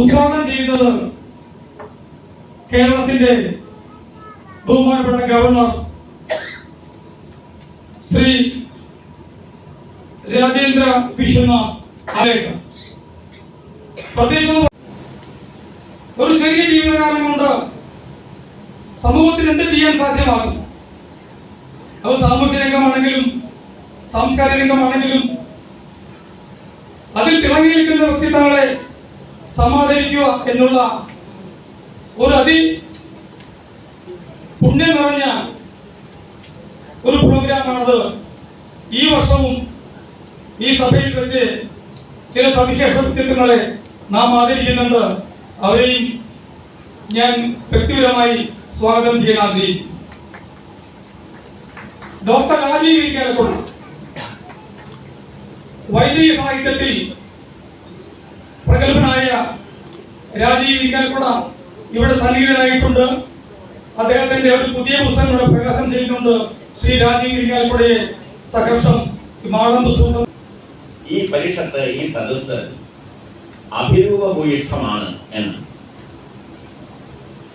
ഉദ്ഘാടനം ചെയ്യുന്നത് കേരളത്തിന്റെ ബഹുമാനപ്പെട്ട ഗവർണർ ശ്രീ രാജേന്ദ്ര വിശ്വനാഥ് പ്രത്യേകിച്ച് ഒരു ചെറിയ ജീവിതകാലം കൊണ്ട് സമൂഹത്തിന് എന്ത് ചെയ്യാൻ സാധ്യമാകും? അത് സാമൂഹ്യ രംഗമാണെങ്കിലും സാംസ്കാരിക രംഗമാണെങ്കിലും അതിൽ തിളങ്ങി നിൽക്കുന്ന വ്യക്തിത്വങ്ങളെ സമാദരിക്കുക എന്നുള്ള ഒരു അതി പുണ്യം നിറഞ്ഞ ഒരു പ്രോഗ്രാമാണത് ഈ വർഷവും ഈ സഭയിൽ വെച്ച് ചില സവിശേഷ വ്യക്തിത്വങ്ങളെ നാം ആദരിക്കുന്നുണ്ട്. അവരെയും ഞാൻ വ്യക്തിപരമായി സ്വാഗതം ചെയ്യാൻ ആഗ്രഹിക്കുന്നു. ഡോക്ടർ രാജീവ് ഇരിക്കാലക്കുള്ള വൈദിക സാഹിത്യത്തിൽ രാജീവ് ഇരിക്കാലക്കുള്ള ഇവിടെ സന്നിഹിതനായിട്ടുണ്ട് അദ്ദേഹത്തിന്റെ ഒരു പുതിയ പുസ്തകം ഇവിടെ പ്രകാശനം ചെയ്യുന്നുണ്ട് ശ്രീ രാജീവ് ഇരിക്കാലക്കുടയെ സഹർഷം സൂത്രം ഈ പരിഷത്ത് ഈ സദസ്സ് അഭിരൂപഭൂയിഷ്ടമാണ് എന്ന്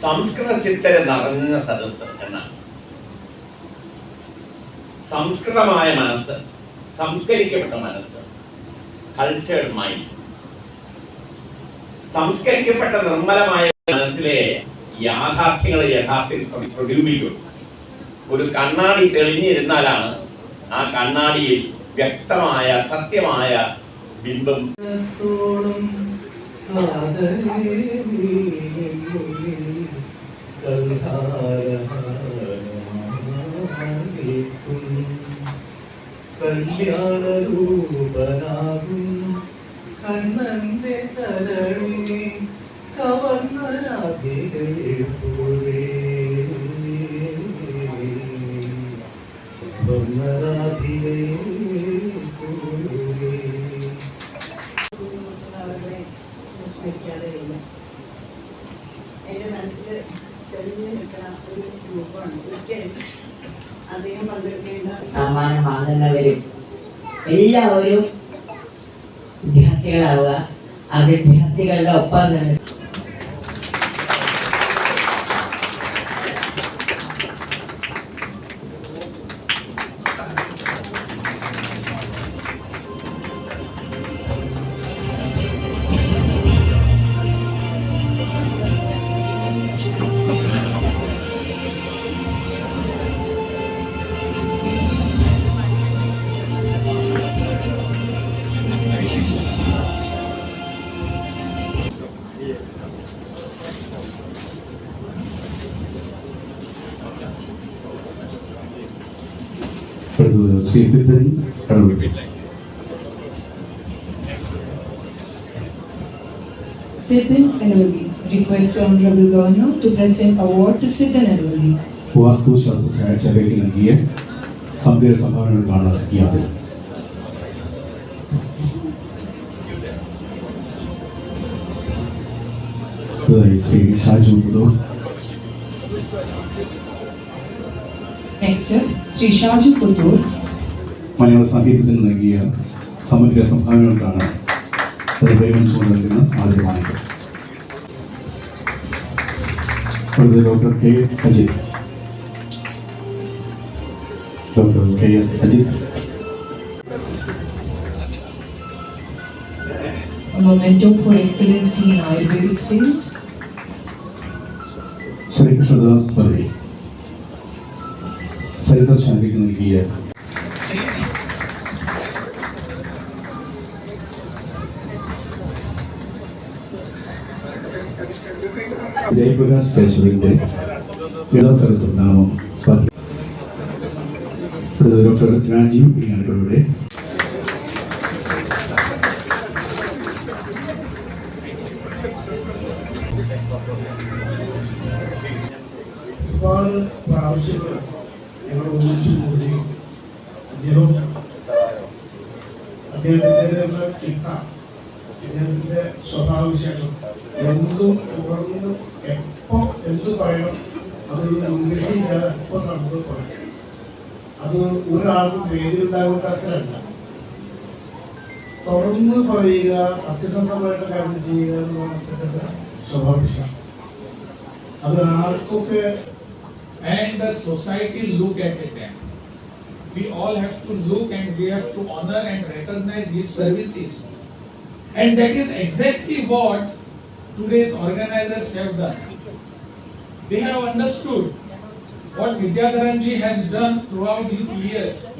സംസ്കൃത ചിത്തര നിറഞ്ഞ സദസ്സ് എന്നാണ്. സംസ്കൃതമായ മനസ്സ് സംസ്കരിക്കപ്പെട്ട മനസ്സ് കൾച്ചേർഡ് മൈൻഡ് സംസ്കരിക്കപ്പെട്ട നിർമ്മലമായ മനസ്സിലെ യാഥാർത്ഥ്യങ്ങളെ യഥാർത്ഥത്തിൽ പ്രതി- പ്രതിബിംബിക്കും ഒരു കണ്ണാടി തെളിഞ്ഞിരുന്നാലാണ് ആ കണ്ണാടിയിൽ വ്യക്തമായ സത്യമായ ബിംബം കല്യാണ കല്യാണരൂപനാകും. കണ്ണന്റെ കരളിനെ മനസ്സിൽ തെളിഞ്ഞു ഒരു സമ്മാനം വാങ്ങുന്നവരും എല്ലാവരും ವಿದ್ಯಾರ್ಥಿಗಳಾಗುವ ಆ ವಿದ್ಯಾರ್ಥಿಗಳ ಒಪ್ಪಂದನೆ നിന്ന് അടുത്തത് ശ്രീ സിദ്ധൻ ഇടപെട്ടു Siddhan Elori requests the Honorable Governor to present award to Siddhan Elori. വാസ്തുശാസ്ത്ര സഹായച്ചേരയ്ക്ക് നൽകിയ സന്ധ്യ സംഭാവനകൾക്കാണ് ഈ ആദരം അടുത്തതായി Shri Shaju Puthur Next up, Sri Shaju Putur മലയാള സാഹിത്യത്തിന് നൽകിയ സമഗ്ര സംഭാവനകൾക്കാണ് അത് പരിഗണിച്ചുകൊണ്ട് നൽകുന്ന ആദരവാണിത് അടുത്തത് doctor K S Ajith doctor K S Ajith a memento for excellency in Ayurvedic field. Sreekrishnadas പദവി ചരിത്രശാലയ്ക്ക് നൽകിയ ജയപ്രകാശ് കേശവന്റെ വിദ്യാസരസ് നാമം സ്വാഗതം അടുത്തത് ഡോക്ടർ രാജീവ് ഇങ്ങാനകളുടെ ഒരുപാട് പ്രാവശ്യങ്ങൾ ഞങ്ങൾ ഒന്നിച്ചു കൂടി അദ്ദേഹം അദ്ദേഹത്തിൻ്റെതായുള്ള ചിട്ട അദ്ദേഹത്തിൻ്റെ സ്വഭാവവിശേഷം എന്തും തുടർന്ന് എപ്പോൾ എന്ത് പറയണം അതൊരു മുൻവിധിയില്ലാതെ എപ്പോൾ നടന്നത് പറയണം അത് ഒരാൾക്കും വേദിയുണ്ടാകാത്തല്ല തുറന്ന് പറയുക സത്യസന്ധമായിട്ട് കാര്യം ചെയ്യുക എന്നുള്ളതാണ് അദ്ദേഹത്തിന്റെ സ്വഭാവവിശേഷം അത് ആർക്കൊക്കെ and the society look at them. We all have to look and we have to honor and recognize his services. And that is exactly what today's organizers have done. They have understood what Vidyadharanji has done throughout these years.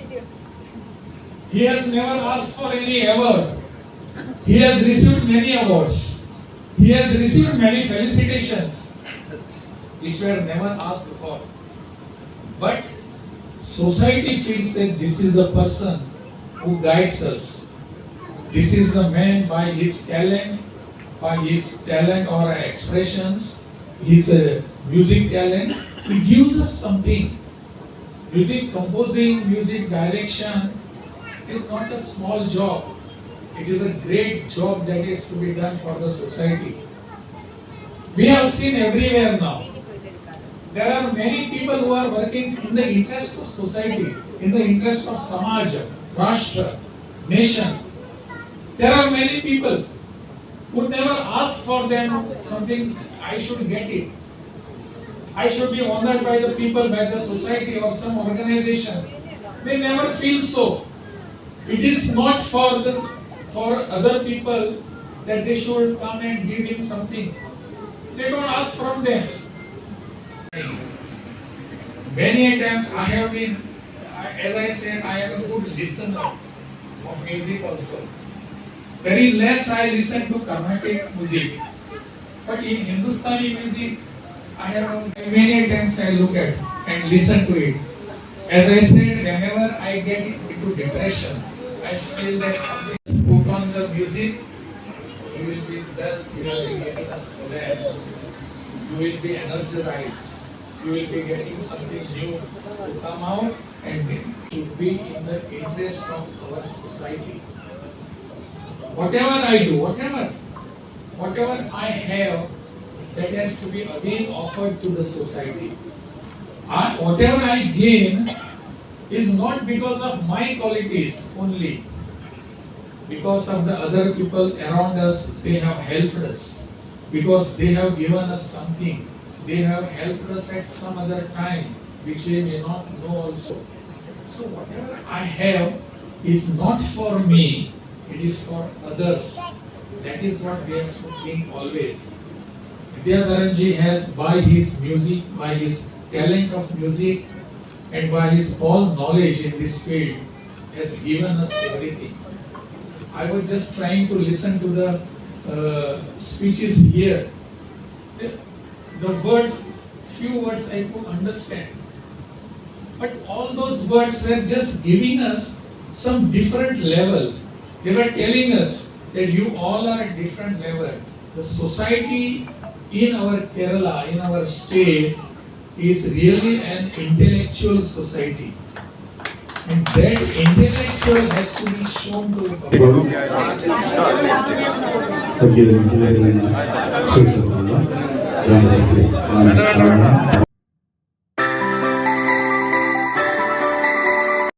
He has never asked for any award. He has received many awards. He has received many felicitations which were never asked for. But society feels that this is the person who guides us. This is the man by his talent, by his talent or expressions, his uh, music talent, he gives us something. Music composing, music direction is not a small job. It is a great job that is to be done for the society. We have seen everywhere now. There are many people who are working in the interest of society, in the interest of Samaj, Rashtra, nation. There are many people who never ask for them something, I should get it. I should be honored by the people, by the society or some organization. They never feel so. It is not for the, for other people that they should come and give him something. They don't ask from them. Many times I have been, as I said, I am a good listener of music also. Very less I listen to Carnatic music. But in Hindustani music, I have many times I look at and listen to it. As I said, whenever I get into depression, I feel that something put on the music, you will be thus, you will be getting a. You will be energized. You will be getting something new to come out and it should be in the interest of our society. Whatever I do, whatever, whatever I have, that has to be again offered to the society. I, whatever I gain is not because of my qualities only. Because of the other people around us, they have helped us. Because they have given us something. They have helped us at some other time, which we may not know also. So whatever I have is not for me, it is for others. That is what we have to think always. Vidyadharanji has by his music, by his talent of music and by his all knowledge in this field has given us everything. I was just trying to listen to the uh, speeches here. The, the words, few words I could understand. But all those words were just giving us some different level. They were telling us that you all are at different level. The society in our Kerala, in our state, is really an intellectual society. And that intellectual has to be shown to the public.